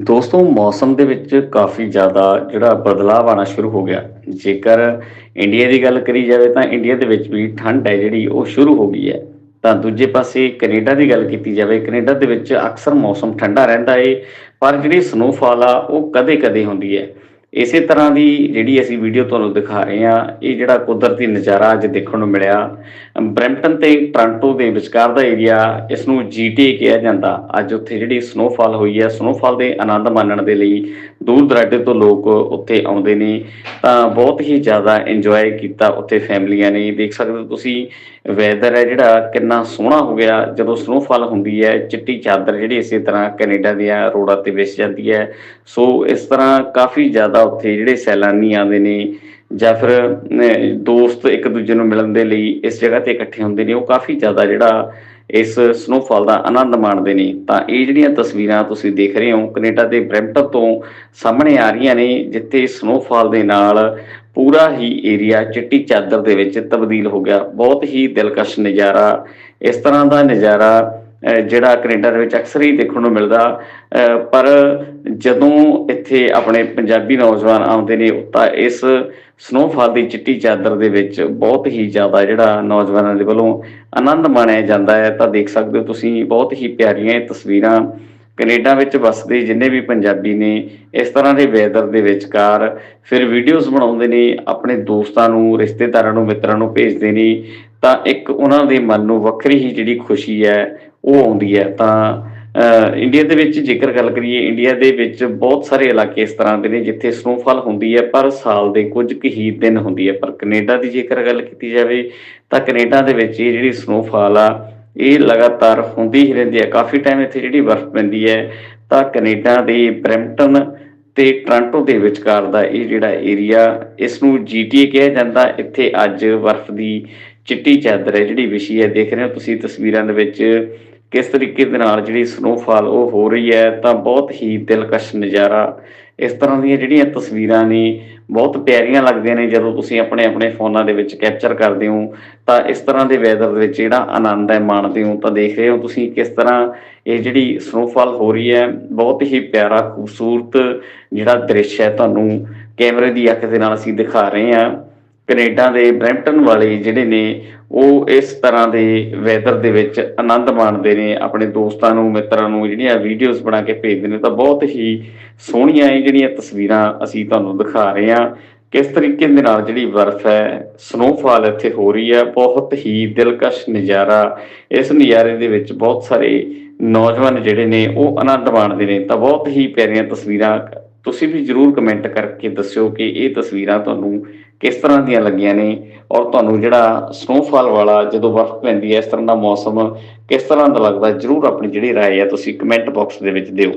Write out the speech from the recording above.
ਦੋਸਤੋ, ਮੌਸਮ ਦੇ ਵਿੱਚ ਕਾਫੀ ਜ਼ਿਆਦਾ ਜਿਹੜਾ ਬਦਲਾਅ ਆਉਣਾ ਸ਼ੁਰੂ ਹੋ ਗਿਆ। ਜੇਕਰ ਇੰਡੀਆ ਦੀ ਗੱਲ ਕਰੀ ਜਾਵੇ ਤਾਂ ਇੰਡੀਆ ਦੇ ਵਿੱਚ ਵੀ ਠੰਡ ਹੈ ਜਿਹੜੀ, ਉਹ ਸ਼ੁਰੂ ਹੋ ਗਈ ਹੈ। ਤਾਂ ਦੂਜੇ ਪਾਸੇ ਕੈਨੇਡਾ ਦੀ ਗੱਲ ਕੀਤੀ ਜਾਵੇ, ਕੈਨੇਡਾ ਦੇ ਵਿੱਚ ਅਕਸਰ ਮੌਸਮ ਠੰਡਾ ਰਹਿੰਦਾ ਏ, ਪਰ ਜਿਹੜੀ ਸਨੋਫਾਲ ਆ, ਉਹ ਕਦੇ-ਕਦੇ ਹੁੰਦੀ ਹੈ। ਇਸੇ ਤਰ੍ਹਾਂ ਦੀ ਜਿਹੜੀ ਅਸੀਂ ਵੀਡੀਓ ਤੁਹਾਨੂੰ ਦਿਖਾ ਰਹੇ ਹਾਂ, ਇਹ ਜਿਹੜਾ ਕੁਦਰਤੀ ਨਜ਼ਾਰਾ ਅੱਜ ਦੇਖਣ ਨੂੰ ਮਿਲਿਆ। ਬ੍ਰੈਂਪਟਨ ਤੇ ਟ੍ਰਾਂਟੋ ਦੇ ਵਿਚਕਾਰ ਦਾ ਏਰੀਆ ਇਸ ਨੂੰ ਜੀਟੀ ਕਿਹਾ ਜਾਂਦਾ। ਅੱਜ ਉੱਥੇ ਜਿਹੜੀ ਸਨੋਫਾਲ ਹੋਈ ਹੈ ਸਨੋਫਾਲ ਦੇ ਆਨੰਦ ਮਾਣਨ ਦੇ ਲਈ ਦੂਰ ਦਰਾਡੇ ਤੋਂ ਲੋਕ ਉੱਥੇ ਆਉਂਦੇ ਨੇ। ਤਾਂ ਬਹੁਤ ਹੀ ਜ਼ਿਆਦਾ ਇੰਜੋਏ ਕੀਤਾ ਉੱਥੇ ਫੈਮਲੀਆਂ ਨੇ। ਦੇਖ ਸਕਦੇ ਹੋ ਤੁਸੀਂ ਵੈਦਰ ਹੈ ਜਿਹੜਾ ਕਿੰਨਾ ਸੋਹਣਾ ਹੋ ਗਿਆ। ਜਦੋਂ ਸਨੋਫਾਲ ਹੁੰਦੀ ਹੈ, ਚਿੱਟੀ ਚਾਦਰ ਜਿਹੜੀ ਇਸੇ ਤਰ੍ਹਾਂ ਕੈਨੇਡਾ ਦੀਆਂ ਰੋਡਾਂ ਤੇ ਵਿਛ ਜਾਂਦੀ ਹੈ। ਸੋ ਇਸ ਤਰ੍ਹਾਂ ਕਾਫੀ ਜ਼ਿਆਦਾ ਉੱਥੇ ਜਿਹੜੇ ਸੈਲਾਨੀ ਆਉਂਦੇ ਨੇ ਜਾਂ ਫਿਰ ਦੋਸਤ ਇੱਕ ਦੂਜੇ ਨੂੰ ਮਿਲਣ ਦੇ ਲਈ ਇਸ ਜਗ੍ਹਾ ਤੇ ਇਕੱਠੇ ਹੁੰਦੇ ਨੇ, ਉਹ ਕਾਫੀ ਜ਼ਿਆਦਾ ਜਿਹੜਾ ਇਸ ਸਨੋਫਾਲ ਦਾ ਆਨੰਦ ਮਾਣਦੇ ਨੇ। ਤਾਂ ਇਹ ਜਿਹੜੀਆਂ ਤਸਵੀਰਾਂ ਤੁਸੀਂ ਦੇਖ ਰਹੇ ਹੋ, ਕੈਨੇਡਾ ਦੇ ਬ੍ਰੈਂਪਟਨ ਤੋਂ ਸਾਹਮਣੇ ਆ ਰਹੀਆਂ ਨੇ, ਜਿੱਥੇ ਸਨੋਫਾਲ ਦੇ ਨਾਲ ਪੂਰਾ ਹੀ ਏਰੀਆ ਚਿੱਟੀ ਚਾਦਰ ਦੇ ਵਿੱਚ ਤਬਦੀਲ ਹੋ ਗਿਆ। ਬਹੁਤ ਹੀ ਦਿਲਕਸ਼ ਨਜ਼ਾਰਾ, ਇਸ ਤਰ੍ਹਾਂ ਦਾ ਨਜ਼ਾਰਾ ਜਿਹੜਾ ਕੈਨੇਡਾ ਦੇ ਵਿੱਚ ਅਕਸਰ ਹੀ ਦੇਖਣ ਨੂੰ ਮਿਲਦਾ। ਪਰ ਜਦੋਂ ਇੱਥੇ ਆਪਣੇ ਪੰਜਾਬੀ ਨੌਜਵਾਨ ਆਉਂਦੇ ਨੇ, ਤਾਂ ਇਸ ਸਨੋਫਾਲ ਦੀ ਚਿੱਟੀ ਚਾਦਰ ਦੇ ਵਿੱਚ ਬਹੁਤ ਹੀ ਜ਼ਿਆਦਾ ਜਿਹੜਾ ਨੌਜਵਾਨਾਂ ਦੇ ਵੱਲੋਂ ਆਨੰਦ ਮਾਣਿਆ ਜਾਂਦਾ ਹੈ। ਤਾਂ ਦੇਖ ਸਕਦੇ ਹੋ ਤੁਸੀਂ, ਬਹੁਤ ਹੀ ਪਿਆਰੀਆਂ ਇਹ ਤਸਵੀਰਾਂ ਕੈਨੇਡਾ ਵਿੱਚ ਵੱਸਦੇ ਜਿੰਨੇ ਵੀ ਪੰਜਾਬੀ ਨੇ, ਇਸ ਤਰ੍ਹਾਂ ਦੇ ਵੈਦਰ ਦੇ ਵਿਚਕਾਰ ਫਿਰ ਵੀਡੀਓਜ਼ ਬਣਾਉਂਦੇ ਨੇ, ਆਪਣੇ ਦੋਸਤਾਂ ਨੂੰ, ਰਿਸ਼ਤੇਦਾਰਾਂ ਨੂੰ, ਮਿੱਤਰਾਂ ਨੂੰ ਭੇਜਦੇ ਨੇ। ਤਾਂ ਇੱਕ ਉਹਨਾਂ ਦੇ ਮਨ ਨੂੰ ਵੱਖਰੀ ਹੀ ਜਿਹੜੀ ਖੁਸ਼ੀ ਹੈ ਉਹ ਆਉਂਦੀ ਹੈ। ਤਾਂ ਇੰਡੀਆ ਦੇ ਵਿੱਚ ਜੇਕਰ ਗੱਲ ਕਰੀਏ ਇੰਡੀਆ ਦੇ ਵਿੱਚ ਬਹੁਤ ਸਾਰੇ ਇਲਾਕੇ ਇਸ ਤਰ੍ਹਾਂ ਦੇ ਨੇ ਜਿੱਥੇ ਸਨੋਫਾਲ ਹੁੰਦੀ ਹੈ, ਪਰ ਸਾਲ ਦੇ ਕੁਝ ਕੁ ਹੀ ਦਿਨ ਹੁੰਦੀ ਹੈ। ਪਰ ਕੈਨੇਡਾ ਦੀ ਜੇਕਰ ਗੱਲ ਕੀਤੀ ਜਾਵੇ, ਤਾਂ ਕੈਨੇਡਾ ਦੇ ਵਿੱਚ ਇਹ ਜਿਹੜੀ ਸਨੋਫਾਲ ਆ, ਇਹ ਲਗਾਤਾਰ ਹੁੰਦੀ ਹੀ ਰਹਿੰਦੀ ਹੈ। ਕਾਫੀ ਟਾਈਮ ਇੱਥੇ ਜਿਹੜੀ ਬਰਫ਼ ਪੈਂਦੀ ਹੈ, ਤਾਂ ਕੈਨੇਡਾ ਦੇ ਬ੍ਰੈਂਪਟਨ ਤੇ ਟ੍ਰਾਂਟੋ ਦੇ ਵਿਚਕਾਰ ਦਾ ਇਹ ਜਿਹੜਾ ਏਰੀਆ, ਇਸ ਨੂੰ ਜੀਟੀਏ ਕਿਹਾ ਜਾਂਦਾ। ਇੱਥੇ ਅੱਜ ਬਰਫ਼ ਦੀ ਚਿੱਟੀ ਚਾਦਰ ਹੈ ਜਿਹੜੀ ਵਿਸ਼ੀ ਹੈ, ਦੇਖ ਰਹੇ ਹੋ ਤੁਸੀਂ ਤਸਵੀਰਾਂ ਦੇ ਵਿੱਚ ਕਿਸ ਤਰੀਕੇ ਦੇ ਨਾਲ ਜਿਹੜੀ ਸਨੋਫਾਲ ਉਹ ਹੋ ਰਹੀ ਹੈ, ਤਾਂ ਬਹੁਤ ਹੀ ਦਿਲਕਸ਼ ਨਜ਼ਾਰਾ। ਇਸ ਤਰ੍ਹਾਂ ਦੀਆਂ ਜਿਹੜੀਆਂ ਤਸਵੀਰਾਂ ਨੇ, ਬਹੁਤ ਪਿਆਰੀਆਂ ਲੱਗਦੀਆਂ ਨੇ, ਜਦੋਂ ਤੁਸੀਂ ਆਪਣੇ ਆਪਣੇ ਫੋਨਾਂ ਦੇ ਵਿੱਚ ਕੈਪਚਰ ਕਰਦੇ ਹੋ, ਤਾਂ ਇਸ ਤਰ੍ਹਾਂ ਦੇ ਵੈਦਰ ਦੇ ਵਿੱਚ ਜਿਹੜਾ ਆਨੰਦ ਹੈ ਮਾਣਦੇ ਹੋ, ਤਾਂ ਦੇਖ ਰਹੇ ਹੋ ਤੁਸੀਂ ਕਿਸ ਤਰ੍ਹਾਂ ਇਹ ਜਿਹੜੀ ਸਨੋਫਾਲ ਹੋ ਰਹੀ ਹੈ, ਬਹੁਤ ਹੀ ਪਿਆਰਾ, ਖੂਬਸੂਰਤ ਜਿਹੜਾ ਦ੍ਰਿਸ਼ ਹੈ ਤੁਹਾਨੂੰ ਕੈਮਰੇ ਦੀ ਅੱਖ ਦੇ ਨਾਲ ਅਸੀਂ ਦਿਖਾ ਰਹੇ ਹਾਂ। ਕੈਨੇਡਾ ਦੇ ਬ੍ਰੈਂਪਟਨ ਵਾਲੇ ਜਿਹੜੇ ਨੇ, ਉਹ ਇਸ ਤਰ੍ਹਾਂ ਦੇ ਵੈਦਰ ਦੇ ਵਿੱਚ ਆਨੰਦ ਮਾਣਦੇ ਨੇ, ਆਪਣੇ ਦੋਸਤਾਂ ਨੂੰ, ਮਿੱਤਰਾਂ ਨੂੰ, ਜਿਹੜੀਆਂ ਵੀਡੀਓਜ਼ ਬਣਾ ਕੇ ਭੇਜਦੇ ਨੇ, ਤਾਂ ਬਹੁਤ ਹੀ ਸੋਹਣੀਆਂ ਇਹ ਜਿਹੜੀਆਂ ਤਸਵੀਰਾਂ ਅਸੀਂ ਤੁਹਾਨੂੰ ਦਿਖਾ ਰਹੇ ਹਾਂ। ਕਿਸ ਤਰੀਕੇ ਦੇ ਨਾਲ ਜਿਹੜੀ ਬਰਫ਼ ਹੈ ਸਨੋਫਾਲ ਇੱਥੇ ਹੋ ਰਹੀ ਹੈ, ਬਹੁਤ ਹੀ ਦਿਲਕਸ਼ ਨਜ਼ਾਰਾ। ਇਸ ਨਜ਼ਾਰੇ ਦੇ ਵਿੱਚ ਬਹੁਤ ਸਾਰੇ ਨੌਜਵਾਨ ਜਿਹੜੇ ਨੇ, ਉਹ ਆਨੰਦ ਮਾਣਦੇ ਨੇ, ਤਾਂ ਬਹੁਤ ਹੀ ਪਿਆਰੀਆਂ ਤਸਵੀਰਾਂ ਤੁਸੀਂ ਵੀ ਜਰੂਰ ਕਮੈਂਟ ਕਰਕੇ ਦੱਸਿਓ ਕਿ ਇਹ ਤਸਵੀਰਾਂ ਤੁਹਾਨੂੰ ਕਿਸ ਤਰ੍ਹਾਂ ਦੀਆਂ ਲੱਗੀਆਂ ਨੇ ਔਰ ਤੁਹਾਨੂੰ ਜਿਹੜਾ ਸਨੋਫਾਲ ਵਾਲਾ ਜਦੋਂ ਬਰਫ਼ ਪੈਂਦੀ ਹੈ ਇਸ ਤਰ੍ਹਾਂ ਦਾ ਮੌਸਮ ਕਿਸ ਤਰ੍ਹਾਂ ਦਾ ਲੱਗਦਾ ਜਰੂਰ ਆਪਣੀ ਜਿਹੜੀ رائے ਹੈ ਤੁਸੀਂ ਕਮੈਂਟ ਬਾਕਸ ਦੇ ਵਿੱਚ ਦਿਓ